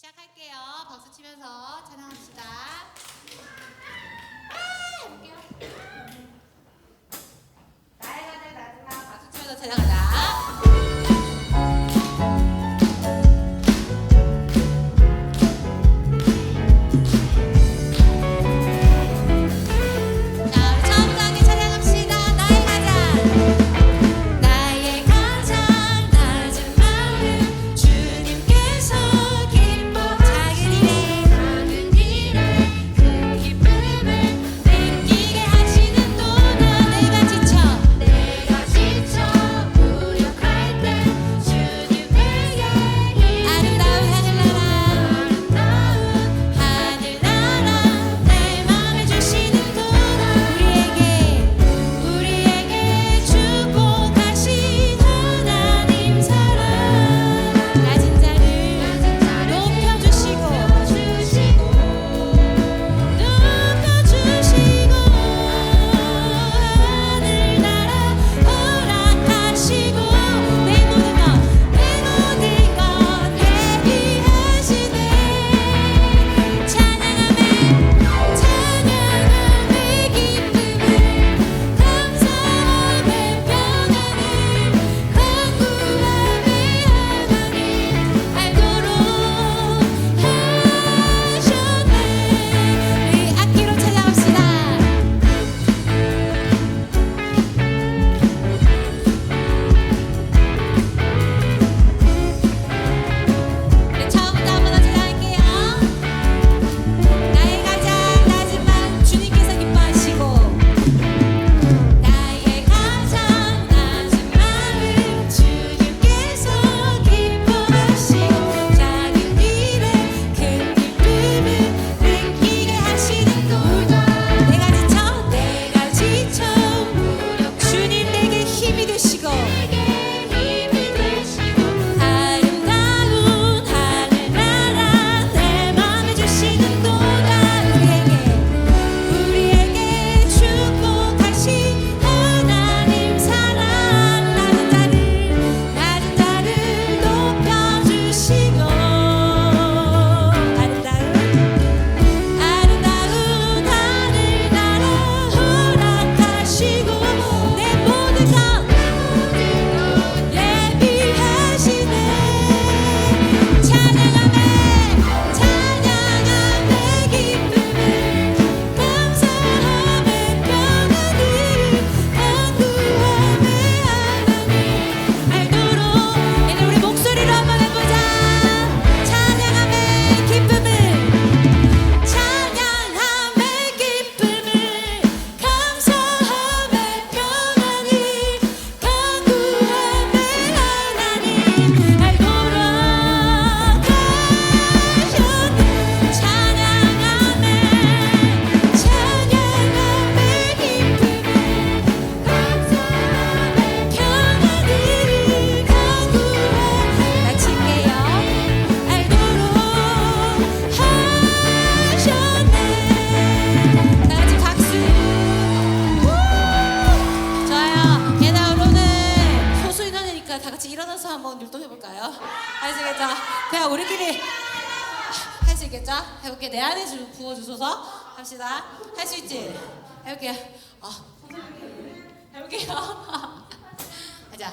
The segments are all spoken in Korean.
시작할게요. 박수 치면서 찬양합시다. 다 같이 일어나서 한번 율동해볼까요? 할 수 있겠죠? 그냥 우리끼리 할 수 있겠죠? 해볼게. 내 안에 주, 부어주소서 합시다. 할 수 있지? 해볼게. 어. 해볼게요. 가자.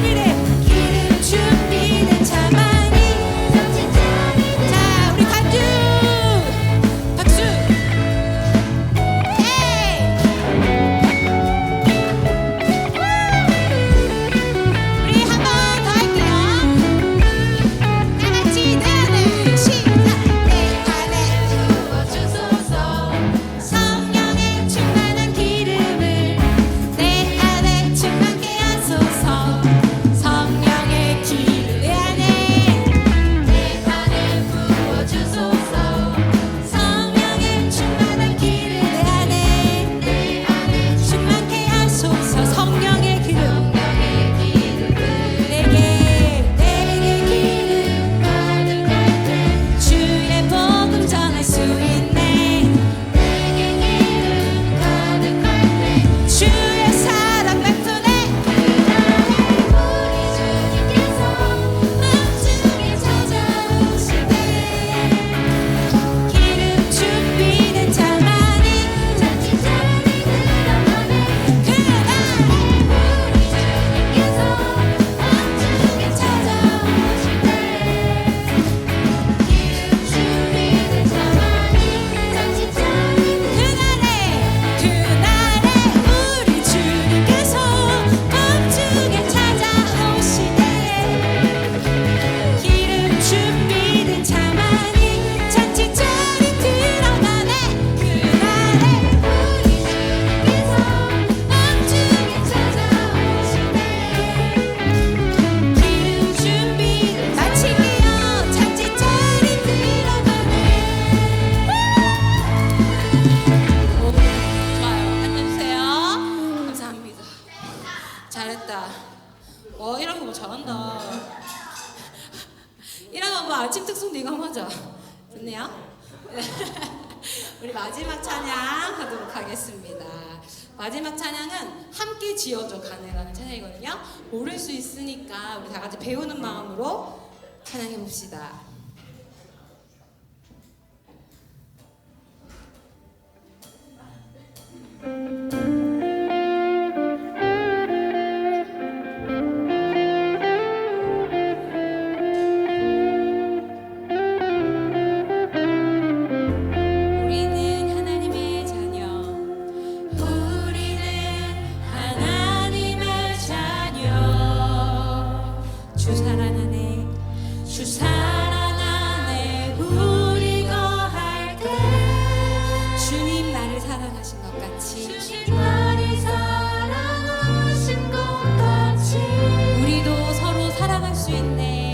it 마지막 찬양은 함께 지어줘 가네라는 찬양이거든요. 모를 수 있으니까 우리 다 같이 배우는 마음으로 찬양해 봅시다. 같이 우리도 서로 사랑할 수 있네.